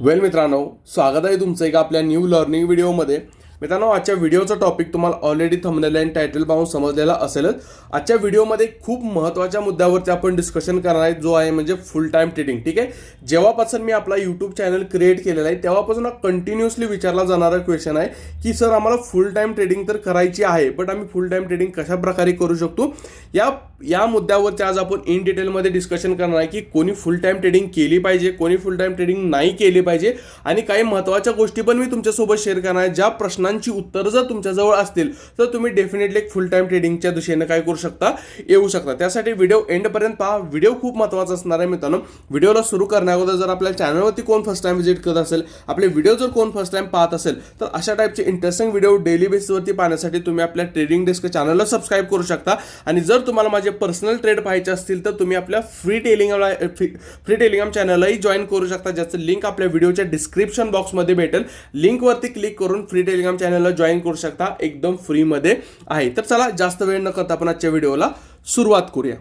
वेल मित्रांनो स्वागत आहे तुमचं एका आपल्या न्यू लर्निंग व्हिडिओमध्ये मित्रांनो आजच्या व्हिडिओचं टॉपिक तुम्हाला ऑलरेडी थंबनेल आणि टायटल पाहून समजलेला असेलच. आजच्या व्हिडिओमध्ये खूप महत्त्वाच्या मुद्द्यावरती आपण डिस्कशन करणार आहे जो आहे म्हणजे फुल टाईम ट्रेडिंग ठीक आहे? जेव्हापासून मी आपला यूट्यूब चॅनल क्रिएट केलेला आहे तेव्हापासून हा कंटिन्युअसली विचारला जाणारा क्वेश्चन आहे की सर आम्हाला फुल टाईम ट्रेडिंग तर करायची आहे बट आम्ही फुल टाईम ट्रेडिंग कशा प्रकारे करू शकतो? या या मुद्द्यावरती आज आपण इन डिटेलमध्ये डिस्कशन करणार आहे की कोणी फुल टाईम ट्रेडिंग केली पाहिजे कोणी फुल टाईम ट्रेडिंग नाही केली पाहिजे आणि काही महत्त्वाच्या गोष्टी पण मी तुमच्यासोबत शेअर करणार आहे ज्या प्रश्नांची उत्तरं जर तुमच्याजवळ असतील तर तुम्ही डेफिनेटली एक फुल टाईम ट्रेडिंगच्या दिशेनं काय करू शकता येऊ शकता. त्यासाठी व्हिडिओ एंडपर्यंत पहा. व्हिडिओ खूप महत्त्वाचा असणार आहे मित्रांनो. व्हिडिओला सुरू करण्याअगोदर जर आपल्या चॅनलवरती कोण फर्स्ट टाइम व्हिजिट करत असेल आपले व्हिडिओ जर कोण फर्स्ट टाइम पाहत असेल तर अशा टाईपचे इंटरेस्टिंग व्हिडिओ डेली बेसिसवरती पाहण्यासाठी तुम्ही आपल्या ट्रेडिंग डेस्क चॅनलला सबस्क्राईब करू शकता. आणि जर तुम्हाला माझे पर्सनल ट्रेड पाहायचे असतील तर तुम्ही आपल्या फ्री टेलिंगला फ्री टेलिग्राम चॅनललाही जॉईन करू शकता. ज्याचं लिंक आपल्या व्हिडिओच्या डिस्क्रिप्शन बॉक्समध्ये भेटेल. लिंकवरती क्लिक करून फ्री टेलिग्राम चॅनलला जॉईन करू शकता. एकदम फ्रीमध्ये आहे. तर चला जास्त वेळ न करता आपण आजच्या व्हिडिओला सुरुवात करूया.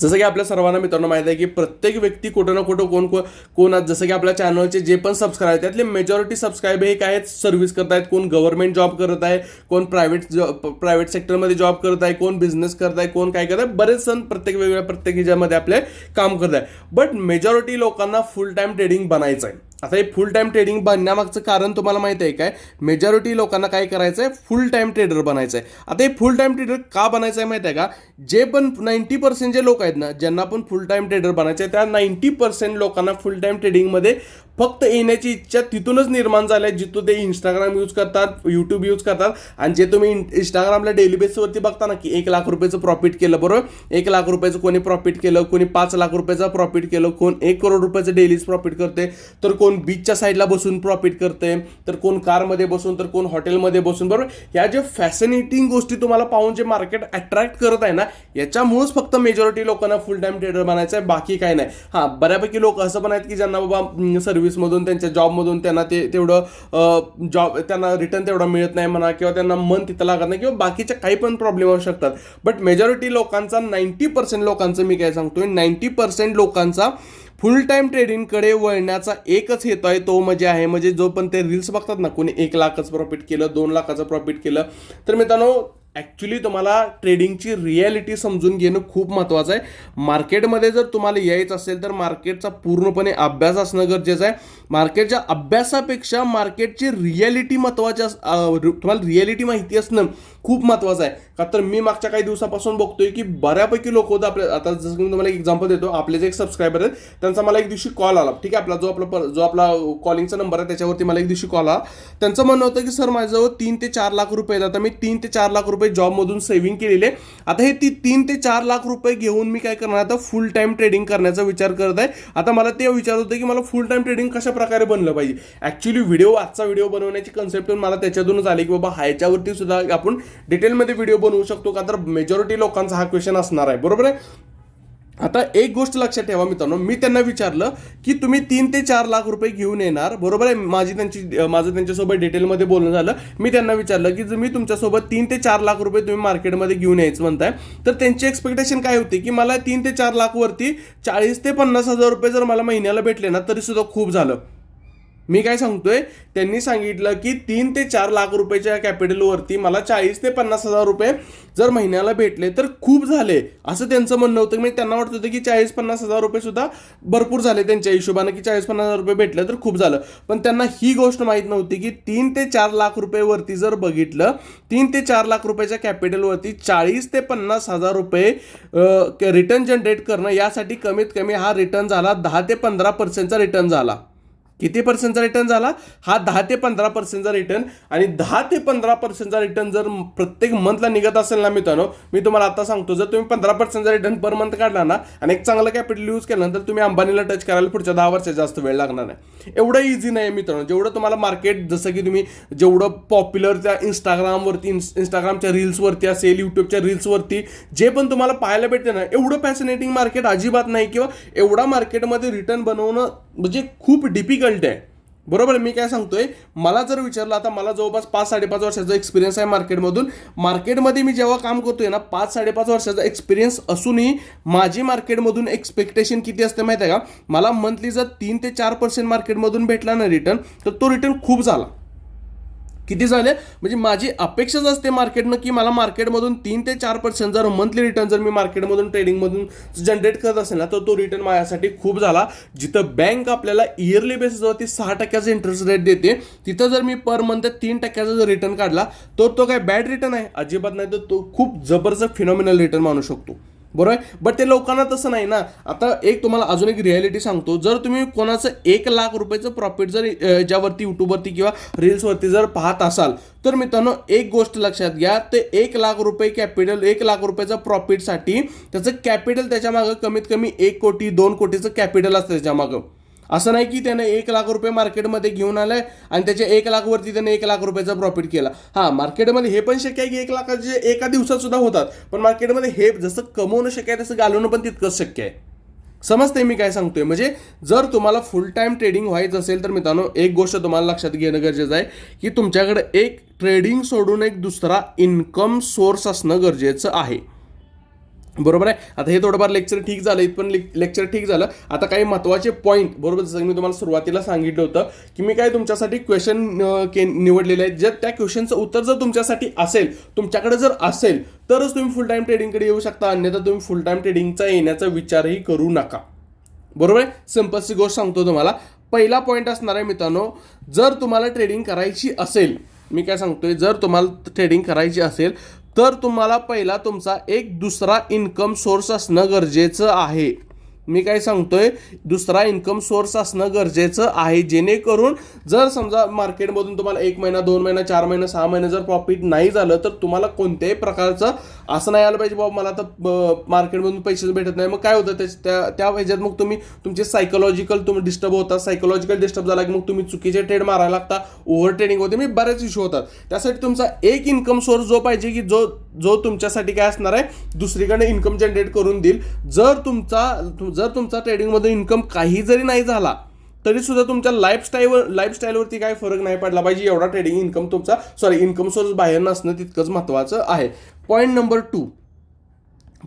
जसं की आपल्या सर्वांना मित्रांनो माहिती आहे की प्रत्येक व्यक्ती कुठं ना कुठं कोण कोण कोण जसं की आपल्या चॅनलचे जे पण सबस्क्राईब आहेत त्यातले मेजॉरिटी सबस्क्राईब हे काय आहेत? सर्व्हिस करत आहेत. कोण गव्हर्नमेंट जॉब करत आहे कोण प्रायव्हेट जॉब प्रायव्हेट सेक्टरमध्ये जॉब करत आहे कोण बिझनेस करत आहे कोण काय करत आहे? बरेच सण प्रत्येक वेगवेगळ्या प्रत्येक ह्याच्यामध्ये आपले काम करत आहे बट मेजॉरिटी लोकांना फुल टाईम ट्रेडिंग बनायचं आहे. आता हे फुल टाईम ट्रेडिंग बनण्यामागचं कारण तुम्हाला माहिती आहे काय? मेजॉरिटी लोकांना काय करायचं आहे फुल टाईम ट्रेडर बनायचं आहे आता हे फुल टाईम ट्रेडर का बनायचं आहे माहिती आहे का? जे पण नाईन्टी पर्सेंट जे लोक आहेत ना ज्यांना पण फुल टाईम ट्रेडर बनायचं आहे त्या नाईन्टी पर्सेंट लोकांना फुल टाईम ट्रेडिंगमध्ये फक्त येण्याची इच्छा तिथूनच निर्माण झाली आहे जिथून ते इंस्टाग्राम यूज करतात यूट्यूब यूज करतात. आणि जे तुम्ही इंस्टाग्रामला डेली बेसवरती बघता ना की एक लाख रुपयाचं प्रॉफिट केलं बरोबर? एक लाख रुपयाचं कोणी प्रॉफिट केलं कोणी पाच लाख रुपयाचं प्रॉफिट केलं कोण एक करोड रुपयाचं डेलीच प्रॉफिट करते तर कोण बीचच्या साईडला बसून प्रॉफिट करते तर कोण कारमध्ये बसून तर कोण हॉटेलमध्ये बसून बरोबर? ह्या ज्या फॅसिनेटिंग गोष्टी तुम्हाला पाहून जे मार्केट अट्रॅक्ट करत आहे ना याच्यामुळेच फक्त मेजॉरिटी लोकांना फुल टाईम ट्रेडर बनायचं आहे बाकी काय नाही. हां बऱ्यापैकी लोक असं पण आहेत की ज्यांना बाबा सर्व्हिसमधून त्यांच्या जॉबमधून त्यांना ते तेवढं जॉब त्यांना रिटर्न तेवढा मिळत नाही म्हणा किंवा त्यांना मन तिथं लागत नाही किंवा बाकीच्या काही पण प्रॉब्लेम असू शकतात. बट मेजॉरिटी लोकांचा नाईन्टी पर्सेंट लोकांचं मी काय सांगतोय नाईन्टी पर्सेंट लोकांचा फुल टाईम ट्रेडिंगकडे वळण्याचा एकच हेतू आहे तो म्हणजे आहे म्हणजे जो पण ते रील्स बघतात ना कोणी एक लाखाचं प्रॉफिट केलं दोन लाखाचं प्रॉफिट केलं तर मित्रांनो ॲक्च्युली तुम्हाला ट्रेडिंगची रिॲलिटी समजून घेणं खूप महत्त्वाचं आहे. मार्केटमध्ये जर तुम्हाला यायचं असेल तर मार्केटचा पूर्णपणे अभ्यास असणं गरजेचं आहे. मार्केटच्या अभ्यासापेक्षा मार्केटची रिॲलिटी महत्त्वाची अस तुम्हाला रिॲलिटी माहिती असणं खूप महत्त्वाचं आहे. का तर मी मागच्या काही दिवसापासून बघतोय की बऱ्यापैकी लोक होतं आपल्या आता जसं मी तुम्हाला एक एक्झाम्पल देतो. आपले जे एक सबस्क्रायबर आहेत त्यांचा मला एक दिवशी कॉल आला. ठीक आहे आपला जो आपला पर- जो आपला कॉलिंगचा नंबर आहे त्याच्यावरती मला एक दिवशी कॉल आला. त्यांचं म्हणणं होतं की सर माझ्याजवळ तीन ते चार लाख रुपये आहेत. आता मी तीन ते चार लाख रुपये जॉबमधून सेव्हिंग केलेले आता हे ती तीन ते चार लाख रुपये घेऊन मी काय करणार? आता फुल टाईम ट्रेडिंग करण्याचा विचार करत आहे. आता मला ते विचार होतं की मला फुल टाईम ट्रेडिंग कशा प्रकारे बनलं पाहिजे? ॲक्च्युली व्हिडिओ आजचा व्हिडिओ बनवण्याची कन्सेप्ट मला त्याच्यातूनच आली की बाबा ह्याच्यावरती सुद्धा आपण डिटेलमध्ये व्हिडिओ बनवू शकतो का? तर मेजॉरिटी लोकांचा हा क्वेश्चन असणार आहे. बरोबर आहे? आता एक गोष्ट लक्षात ठेवा मित्रांनो. मी त्यांना विचारलं की तुम्ही तीन ते चार लाख रुपये घेऊन येणार. बरोबर आहे? माझी त्यांची माझं त्यांच्यासोबत डिटेलमध्ये बोलणं झालं. मी त्यांना विचारलं की जर मी तुमच्यासोबत तीन ते चार लाख रुपये तुम्ही मार्केटमध्ये घेऊन यायचं म्हणताय तर त्यांची एक्सपेक्टेशन काय होती? की मला तीन ते चार लाखवरती चाळीस ते पन्नास हजार रुपये जर मला महिन्याला भेटले ना तरी सुद्धा खूप झालं. मी काय सांगतोय? त्यांनी सांगितलं की तीन ते चार लाख रुपयाच्या कॅपिटलवरती मला चाळीस ते पन्नास हजार रुपये जर महिन्याला भेटले तर खूप झाले. असं त्यांचं म्हणणं होतं. मी त्यांना वाटत होतं की चाळीस पन्नास हजार रुपये सुद्धा भरपूर झाले त्यांच्या हिशोबानं की चाळीस पन्नास हजार रुपये भेटले तर खूप झालं. पण त्यांना ही गोष्ट माहीत नव्हती की तीन ते चार लाख रुपयेवरती जर बघितलं तीन ते चार लाख रुपयाच्या कॅपिटलवरती चाळीस ते पन्नास हजार रुपये रिटर्न जनरेट करणं यासाठी कमीत कमी हा रिटर्न झाला दहा ते पंधरा पर्सेंटचा रिटर्न झाला. किती पर्सेंटचा रिटर्न झाला? हा दहा ते पंधरा पर्सेंटचा रिटर्न आणि दहा ते पंधरा पर्सेंटचा रिटर्न जर प्रत्येक मंथला निघत असेल ना मित्रांनो मी तुम्हाला आता सांगतो जर तुम्ही पंधरा पर्सेंटचा रिटर्न पर मंथ काढला ना आणि एक चांगलं कॅपिटल यूज केलं तर तुम्ही अंबानीला टच करायला पुढच्या दहा वर्षात जास्त वेळ लागणार नाही. एवढं इझी नाही मित्रांनो. जेवढं तुम्हाला मार्केट जसं की तुम्ही जेवढं पॉप्युलर त्या इंस्टाग्रामवरती इंस्टाग्रामच्या रील्सवरती असेल यूट्यूबच्या रील्सवरती जे पण तुम्हाला पाहायला भेटते ना एवढं फॅसिनेटिंग मार्केट अजिबात नाही. किंवा एवढा मार्केटमध्ये रिटर्न बनवणं म्हणजे खूप डिफिकल्ट आहे. बरोबर मी काय सांगतोय? मला जर विचारलं आता मला जवळपास पाच साडेपाच वर्षाचा एक्सपिरियन्स आहे मार्केटमधून. मार्केटमध्ये मी जेव्हा काम करतोय ना पाच साडेपाच वर्षाचा एक्सपिरियन्स असूनही माझी मार्केटमधून एक्सपेक्टेशन किती असते माहिती आहे का? मला मंथली जर तीन ते चार पर्सेंट मार्केटमधून भेटला ना रिटर्न तर तो रिटर्न खूप झाला. किती झाले? म्हणजे माझी अपेक्षाच असते मार्केटनं की मला मार्केटमधून तीन ते चार पर्सेंट जर मंथली रिटर्न जर मी मार्केटमधून ट्रेडिंगमधून जनरेट करत असेल ना तर तो रिटर्न माझ्यासाठी खूप झाला. जिथं बँक आपल्याला इयरली बेसिसवरती सहा टक्क्याचा इंटरेस्ट रेट देते तिथं जर मी पर मंथ तीन टक्क्याचा जर रिटर्न काढला तर तो काय बॅड रिटर्न आहे? अजिबात नाही तर तो खूप जबरदस्त फिनॉमिनल रिटर्न मानू शकतो. बरोबर आहे? बट ते लोकांना तसं नाही ना. आता एक तुम्हाला अजून एक रियालिटी सांगतो. जर तुम्ही कोणाचं एक लाख रुपयाचं प्रॉफिट जर ज्यावरती यूट्यूबवरती किंवा रील्सवरती जर पाहत असाल तर मित्रांनो एक गोष्ट लक्षात घ्या. ते एक लाख रुपये कॅपिटल एक लाख रुपयाचं प्रॉफिटसाठी त्याचं कॅपिटल त्याच्या मागं कमीत कमी एक कोटी दोन कोटीचं कॅपिटल असतं त्याच्या मागं. असं नाही की त्यानं एक लाख रुपये मार्केटमध्ये घेऊन आलाय आणि त्याच्या एक लाखवरती त्याने एक लाख रुपयाचा प्रॉफिट केला. हा मार्केटमध्ये हे पण शक्य आहे की एक लाखाचे एका दिवसात सुद्धा होतात. पण मार्केटमध्ये हे जसं कमवणं शक्य आहे तसं घालवणं पण तितकंच शक्य आहे. समजते मी काय सांगतोय? म्हणजे जर तुम्हाला फुल टाइम ट्रेडिंग व्हायचं असेल तर मित्रांनो एक गोष्ट तुम्हाला लक्षात घेणं गरजेचं आहे की तुमच्याकडे एक ट्रेडिंग सोडून एक दुसरा इन्कम सोर्स असणं गरजेचं आहे. बरोबर आहे? आता हे थोडंफार लेक्चर ठीक झालं इथपण लेक्चर ठीक झालं. आता काही महत्त्वाचे पॉईंट बरोबर जसं मी तुम्हाला सुरुवातीला सांगितलं होतं की मी काय तुमच्यासाठी क्वेश्चन के निवडलेले आहेत. जर त्या क्वेश्चनचं उत्तर जर तुमच्यासाठी असेल तुमच्याकडे जर असेल तरच तुम्ही फुल टाईम ट्रेडिंगकडे येऊ शकता. अन्यथा तुम्ही फुल टाईम ट्रेडिंगचा येण्याचा विचारही करू नका. बरोबर आहे? सिम्पलची गोष्ट सांगतो तुम्हाला. पहिला पॉईंट असणार आहे मित्रांनो जर तुम्हाला ट्रेडिंग करायची असेल मी काय सांगतोय? जर तुम्हाला ट्रेडिंग करायची असेल तर तुम्हाला पहिला तुमचा एक दुसरा इन्कम सोर्स असणं गरजेचं आहे. मी काय सांगतोय दुसरा इन्कम सोर्स असणं गरजेचं आहे. जेणेकरून जर समजा मार्केटमधून तुम्हाला एक महिना दोन महिना चार महिना सहा महिने जर प्रॉफिट नाही झालं तर तुम्हाला कोणत्याही प्रकारचं असं नाही आलं पाहिजे बाबा मला तर मार्केटमधून पैसे भेटत नाही. मग काय होतं त्या त्या ह्याच्यात मग तुम्ही तुमचे सायकोलॉजिकल तुम्ही डिस्टर्ब होता सायकोलॉजिकल डिस्टर्ब झाला की मग तुम्ही चुकीचे ट्रेड मारायला लागता ओव्हर ट्रेडिंग होते मी बरेच इश्यू होतात. त्यासाठी तुमचा एक इन्कम सोर्स जो पाहिजे की जो जो तुमच्यासाठी काय असणार आहे दुसरीकडे इन्कम जनरेट करून देईल. जर तुमचा जर तुमचा ट्रेडिंगमध्ये इन्कम काही जरी नाही झाला तरीसुद्धा तुमच्या लाईफस्टाईलवर लाईफस्टाईलवरती काय फरक नाही पडला पाहिजे एवढा ट्रेडिंग इन्कम तुमचा सॉरी इन्कम सोर्स बाहेर नसणं तितकंच महत्त्वाचं आहे. Point number two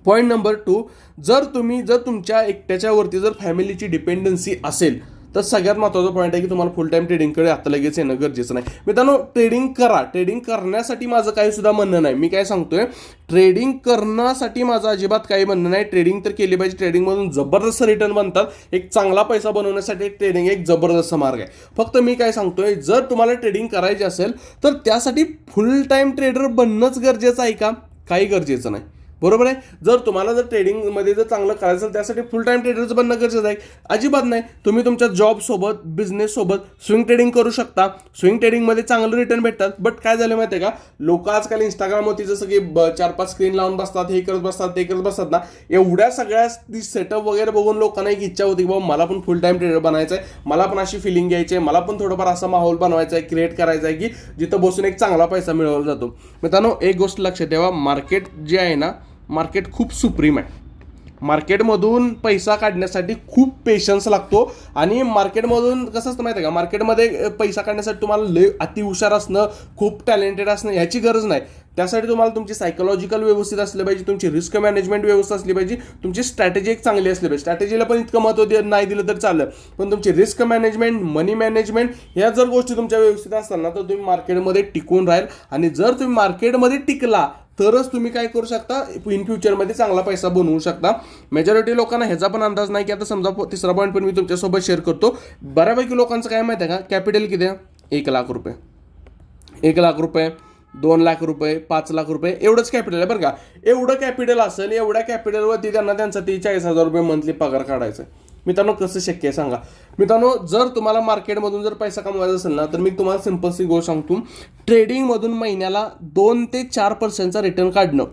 point number two जर तुम्ही जर तुमच्या एकट्याच्यावरती जर फॅमिलीची डिपेंडन्सी असेल तर सगळ्यात महत्त्वाचा पॉईंट आहे की तुम्हाला फुल टाईम ट्रेडिंगकडे आता लगेच येणं गरजेचं नाही. मित्रांनो ट्रेडिंग करा. ट्रेडिंग करण्यासाठी माझं काही सुद्धा म्हणणं नाही. मी काय सांगतोय ट्रेडिंग करण्यासाठी माझं अजिबात काही म्हणणं नाही. ट्रेडिंग तर केली पाहिजे. ट्रेडिंगमधून जबरदस्त रिटर्न बनतात. एक चांगला पैसा बनवण्यासाठी ट्रेडिंग एक जबरदस्त मार्ग आहे. फक्त मी काय सांगतोय जर तुम्हाला ट्रेडिंग करायची असेल तर त्यासाठी फुल टाईम ट्रेडर बनणंच गरजेचं आहे का? काही गरजेचं नाही. बरोबर आहे? जर तुम्हाला जर ट्रेडिंगमध्ये जर चांगलं करायचं असेल त्यासाठी फुल टाईम ट्रेडरचं बनणं गरजेचं आहे. अजिबात नाही. तुम्ही तुमच्या जॉबसोबत बिझनेससोबत स्विंग ट्रेडिंग करू शकता. स्विंग ट्रेडिंगमध्ये चांगलं रिटर्न भेटतात. बट काय झालं माहिती आहे का? लोक आजकाल इंस्टाग्रामवरती जसं की ब- चार पाच स्क्रीन लावून बसतात हे करत बसतात ते करत बसतात ना. एवढ्या सगळ्या सेटअप वगैरे बघून लोकांना एक इच्छा होती की बाबा मला पण फुल टाईम ट्रेडर बनायचं आहे मला पण अशी फिलिंग घ्यायची आहे. मला पण थोडंफार असा माहोल बनवायचा आहे क्रिएट करायचा आहे की जिथं बसून एक चांगला पैसा मिळवला जातो. मित्रांनो एक गोष्ट लक्षात ठेवा. मार्केट जे आहे ना मार्केट खूप सुप्रीम आहे. मार्केटमधून पैसा काढण्यासाठी खूप पेशन्स लागतो आणि मार्केटमधून कसं असतं माहिती आहे का? मार्केटमध्ये पैसा काढण्यासाठी तुम्हाला लय अति हुशार असणं खूप टॅलेंटेड असणं ह्याची गरज नाही. त्यासाठी तुम्हाला तुमची सायकोलॉजिकल व्यवस्थित असली पाहिजे तुमची रिस्क मॅनेजमेंट व्यवस्था असली पाहिजे तुमची स्ट्रॅटेजी एक चांगली असली पाहिजे. स्ट्रॅटेजीला पण इतकं महत्त्व दे नाही दिलं तर चालेल. पण तुमची रिस्क मॅनेजमेंट मनी मॅनेजमेंट ह्या जर गोष्टी तुमच्या व्यवस्थित असतात ना तर तुम्ही मार्केटमध्ये टिकून राहील. आणि जर तुम्ही मार्केटमध्ये टिकला तरच तुम्ही काय करू शकता इन फ्युचरमध्ये चांगला पैसा बनवू शकता. मेजॉरिटी लोकांना ह्याचा पण अंदाज नाही की आता समजा तिसरा पॉईंट पण मी तुमच्यासोबत शेअर करतो. बऱ्यापैकी लोकांचं काय माहिती आहे का? कॅपिटल किती आहे? एक लाख रुपये. एक लाख रुपये. दोन लाख रुपये पाच लाख रुपये एवढंच कॅपिटल आहे बरं का. एवढं कॅपिटल असेल एवढ्या कॅपिटलवरती त्यांना त्यांचा ती चाळीस हजार रुपये मंथली पगार काढायचा आहे मित्रांनो कसं शक्य आहे सांगा. मित्रांनो जर तुम्हाला मार्केटमधून जर पैसा कमवायचा असेल ना तर मी तुम्हाला सिम्पलसी गोष्ट सांगतो. ट्रेडिंगमधून महिन्याला दोन ते चार पर्सेंटचा रिटर्न काढणं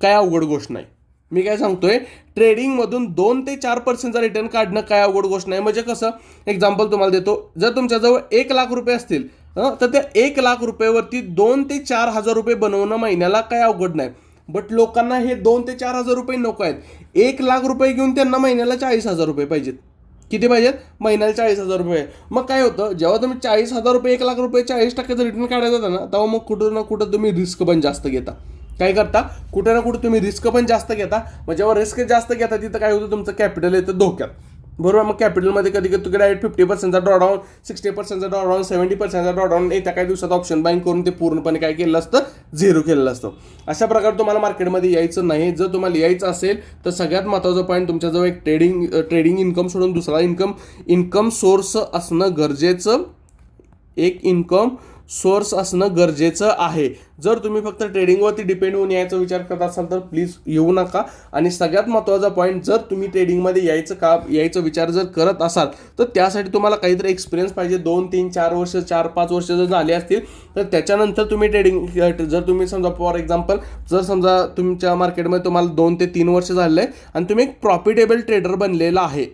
काय अवघड गोष्ट नाही. मी काय सांगतोय ट्रेडिंगमधून दोन ते चार पर्सेंटचा रिटर्न काढणं काय अवघड गोष्ट नाही. म्हणजे कसं एक्झाम्पल तुम्हाला देतो. जर तुमच्याजवळ एक लाख रुपये असतील तर त्या एक लाख रुपयेवरती दोन ते चार हजार रुपये बनवणं महिन्याला काय अवघड नाही. बट लोकांना हे दोन ते चार हजार रुपये नको आहेत. एक लाख रुपये घेऊन त्यांना महिन्याला चाळीस हजार रुपये पाहिजेत. किती पाहिजेत? महिन्याला चाळीस हजार रुपये. मग काय होतं? जेव्हा तुम्ही चाळीस हजार रुपये एक लाख रुपये चाळीस टक्क्याचं रिटर्न काढायचं होतं ना तेव्हा मग कुठं ना कुठं तुम्ही रिस्क पण जास्त घेता. काय करता? कुठे ना कुठे तुम्ही रिस्क पण जास्त घेता. मग जेव्हा रिस्क जास्त घेता तिथं काय होतं? तुमचं कॅपिटल येतं धोक्यात. बरोबर मग कॅपिटलमध्ये कधी कधी तुकडे डायरेक्ट फिफ्टी पर्सेंटचा ड्रॉडाऊन सिक्स्टी पर्सेंटचा ड्रॉडाऊन सेव्हन्टी पर्सेंटचा ड्रॉडाऊन येत्या काही दिवसात ऑप्शन बाईंग करून ते पूर्णपणे काय केलं असतं? झिरो केलेलं असतं. अशा प्रकारे तुम्हाला मार्केटमध्ये यायचं नाही. जर तुम्हाला यायचं असेल तर सगळ्यात महत्त्वाचं पॉईंट तुमच्याजवळ एक ट्रेडिंग ट्रेडिंग इन्कम सोडून दुसरा इन्कम इन्कम सोर्स असणं गरजेचं. एक इन्कम सोर्स असणं गरजेचं आहे. जर तुम्ही फक्त ट्रेडिंगवरती डिपेंड होऊन यायचा विचार करत असाल तर प्लीज येऊ नका. आणि सगळ्यात महत्त्वाचा पॉईंट जर तुम्ही ट्रेडिंगमध्ये यायचं का यायचा विचार जर करत असाल तर त्यासाठी तुम्हाला काहीतरी एक्सपिरियन्स पाहिजे. दोन तीन चार वर्ष चार पाच वर्ष जर झाले असतील तर त्याच्यानंतर तुम्ही ट्रेडिंग जर तुम्ही समजा फॉर एक्झाम्पल जर समजा तुमच्या मार्केटमध्ये तुम्हाला दोन ते तीन वर्ष झाले आहे आणि तुम्ही एक प्रॉफिटेबल ट्रेडर बनलेला आहे.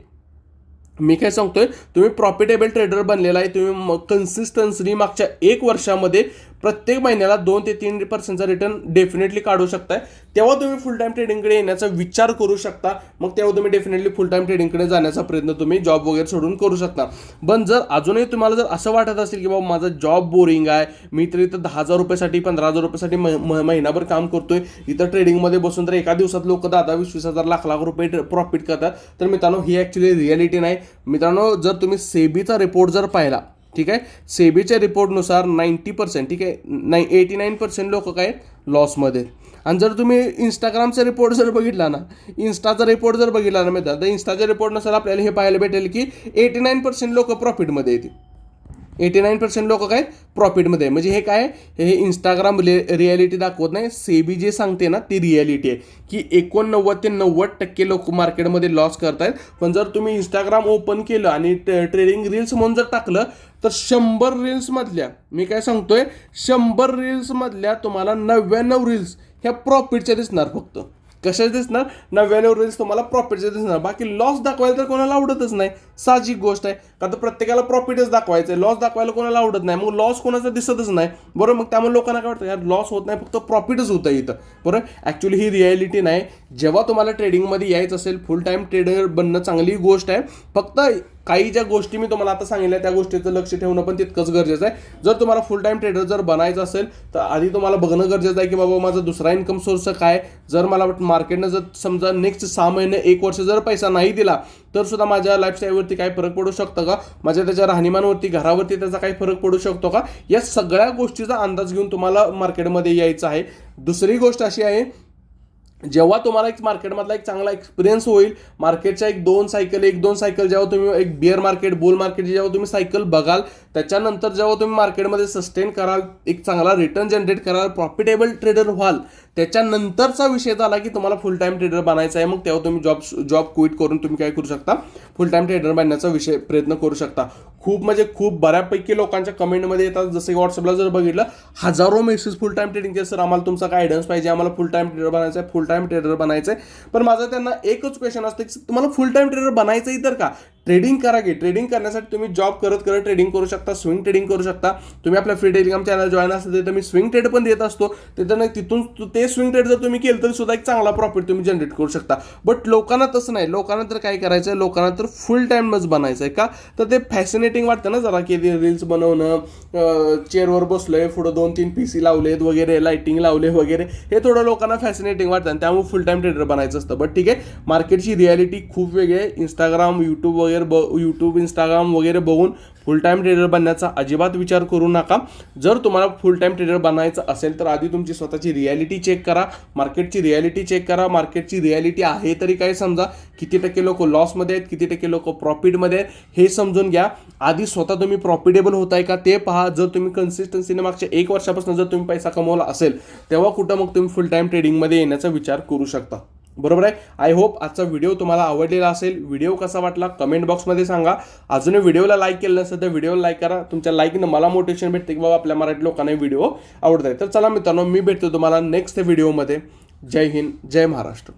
मी काय सांगतोय तुम्ही प्रॉफिटेबल ट्रेडर बनलेला आहे तुम्ही कन्सिस्टन्सली मागच्या एक वर्षामध्ये प्रत्येक महिन्याला दोन ते तीन पर्सेंटचा रिटर्न डेफिनेटली काढू शकताय. तेव्हा तुम्ही फुल टाईम ट्रेडिंगकडे येण्याचा विचार करू शकता. मग तेव्हा तुम्ही डेफिनेटली फुल टाईम ट्रेडिंगकडे जाण्याचा प्रयत्न तुम्ही जॉब वगैरे सोडून करू शकता. पण जर अजूनही तुम्हाला जर असं वाटत असेल की बाबा माझा जॉब बोरिंग आहे मी तर इथं दहा हजार रुपयासाठी पंधरा हजार रुपयासाठी म- म- महिनाभर काम करतोय. इथं ट्रेडिंगमध्ये बसून तर एका दिवसात लोक दहा दहा वीस वीस हजार लाख लाख रुपये प्रॉफिट करतात. तर मित्रांनो ही ॲक्च्युली रियालिटी नाही. मित्रांनो जर तुम्ही सेबीचा रिपोर्ट जर पाहिला ठीक आहे? सेबीच्या रिपोर्टनुसार नाईन्टी पर्सेंट ठीक आहे? नाई एटी नाईन पर्सेंट लोक काय लॉसमध्ये आणि जर तुम्ही इंस्टाग्रामचा रिपोर्ट जर बघितला ना इन्स्टाचा रिपोर्ट जर बघितला ना मित्रांनो तर इन्स्टाच्या रिपोर्टनुसार आपल्याला हे पाहायला भेटेल की एटी नाईन पर्सेंट लोक प्रॉफिटमध्ये येतील. एटी नाईन पर्सेंट लोक काय प्रॉफिटमध्ये आहे. म्हणजे हे काय हे इंस्टाग्राम रियालिटी दाखवत नाही. सेबी जे सांगते ना ती रियालिटी आहे. की एकोणनव्वद ते नव्वद टक्के लोक मार्केटमध्ये लॉस करतायत. पण जर तुम्ही इंस्टाग्राम ओपन केलं आणि ट्रेडिंग रील्स म्हणून जर टाकलं तर शंभर रील्समधल्या मी काय सांगतोय? शंभर रील्समधल्या तुम्हाला नव्याण्णव रील्स ह्या प्रॉफिटच्या दिसणार फक्त. कशाच दिसणार? नव्याण्णव रील्स तुम्हाला प्रॉफिटचे दिसणार. बाकी लॉस दाखवायला तर कोणाला आवडतच नाही. साहजिक गोष्ट आहे. का तर प्रत्येकाला प्रॉफिटच दाखवायचं आहे लॉस दाखवायला कोणाला आवडत नाही. मग लॉस कोणाचा दिसतच नाही. बरोबर मग त्यामुळे लोकांना काय वाटतं? यार लॉस होत नाही फक्त प्रॉफिटच होतं इथं. बरोबर ॲक्च्युली ही रियालिटी नाही. जेव्हा तुम्हाला ट्रेडिंगमध्ये यायचं असेल फुल टाईम ट्रेडर बनणं चांगली गोष्ट आहे. फक्त काही ज्या गोष्टी मी तुम्हाला आता सांगितल्या त्या गोष्टीचं लक्ष ठेवणं पण तितकंच गरजेचं आहे. जर तुम्हाला फुल टाईम ट्रेडर जर बनायचं असेल तर आधी तुम्हाला बघणं गरजेचं आहे की बाबा माझा दुसरा इन्कम सोर्स काय जर मला मार्केटनं जर समजा नेक्स्ट सहा महिने एक वर्ष जर पैसा नाही दिला तर सुद्धा माझ्या लाईफस्टाईलवरती काय फरक पडू शकतो का? माझ्या त्याच्या राहणीमानवरती घरावरती त्याचा काही फरक पडू शकतो का? या सगळ्या गोष्टीचा अंदाज घेऊन तुम्हाला मार्केटमध्ये यायचं आहे. दुसरी गोष्ट अशी आहे जेव्हा तुम्हाला एक मार्केटमधला एक चांगला एक्सपिरियन्स होईल मार्केटच्या एक दोन सायकल एक दोन सायकल जेव्हा तुम्ही एक बिअर मार्केट बुल मार्केट जेव्हा तुम्ही सायकल बघाल त्याच्यानंतर जेव्हा तुम्ही मार्केटमध्ये सस्टेन कराल एक चांगला रिटर्न जनरेट कराल प्रॉफिटेबल ट्रेडर व्हाल त्याच्यानंतरचा विषय झाला की तुम्हाला फुल टाईम ट्रेडर बनायचा आहे. मग तेव्हा तुम्ही जॉब जॉब क्विट करून तुम्ही काय करू शकता? फुल टाईम ट्रेडर बनण्याचा विषय प्रयत्न करू शकता. खूप म्हणजे खूप बऱ्यापैकी लोकांच्या कमेंटमध्ये येतात. जसं की व्हॉट्सअपला जर बघितलं हजारो मेसेज फुल टाईम ट्रेडिंगचे सर आम्हाला तुमचा गायडन्स पाहिजे आम्हाला फुल टाईम ट्रेडर बनायचं आहे फुल टाईम ट्रेडर बनायचं आहे पण माझं त्यांना एकच क्वेश्चन असतं की तुम्हाला फुल टाईम ट्रेडर बनायचं तर का? ट्रेडिंग करा की. ट्रेडिंग करण्यासाठी तुम्ही जॉब करत करत ट्रेडिंग करू शकता स्विंग ट्रेडिंग करू शकता. तुम्ही आपल्या फ्री टेलिग्राम चॅनल जॉईन असतं तर मी स्विंग ट्रेड पण देत असतो. तिथं तिथून ते स्विंग ट्रेड जर तुम्ही केलं तरी सुद्धा एक चांगला प्रॉफिट तुम्ही जनरेट करू शकता. बट लोकांना तसं नाही. लोकांना तर काय करायचं आहे लोकांना तर फुल टाईमच बनायचं आहे का? तर ते फॅसिनेटिंग वाटतं ना जरा की रील्स बनवणं चेअरवर बसलोय पुढं दोन तीन पी सी लावलेत वगैरे लायटिंग लावले वगैरे हे थोडं लोकांना फॅसिनेटिंग वाटतं आणि त्यामुळे फुल टाईम ट्रेडर बनायचं असतं. बट ठीक आहे मार्केटची रियालिटी खूप वेगळी आहे. इंस्टाग्राम यूट्यूब वगैरे ब यूट्यूब इंस्टाग्राम वगैरे बघून फुल टाईम ट्रेडर बनण्याचा अजिबात विचार करू नका. जर तुम्हाला फुल टाईम ट्रेडर बनायचं असेल तर आधी तुमची स्वतःची रियालिटी चेक करा. मार्केटची रियालिटी चेक करा. मार्केटची रियालिटी आहे तरी काय समजा. किती टक्के लोक लॉसमध्ये आहेत किती टक्के लोक प्रॉफिटमध्ये आहेत हे समजून घ्या. आधी स्वतः तुम्ही प्रॉफिटेबल होत आहे का ते पहा. जर तुम्ही कन्सिस्टन्सीने मागच्या एक वर्षापासून जर तुम्ही पैसा कमवला असेल तेव्हा कुठं मग तुम्ही फुल टाईम ट्रेडिंगमध्ये येण्याचा विचार करू शकता. बरोबर आहे? आय होप आजचा व्हिडिओ तुम्हाला आवडलेला असेल. व्हिडिओ कसा वाटला? कमेंट बॉक्समध्ये सांगा. अजूनही व्हिडिओला लाईक केलं नसेल तर व्हिडिओला लाईक करा. तुमच्या लाईकनं मला मोटिवेशन भेटते की बाबा आपल्या मराठी लोकांना व्हिडिओ आवडत आहे तर चला मित्रांनो मी भेटतो तुम्हाला नेक्स्ट व्हिडिओमध्ये जय हिंद जय महाराष्ट्र.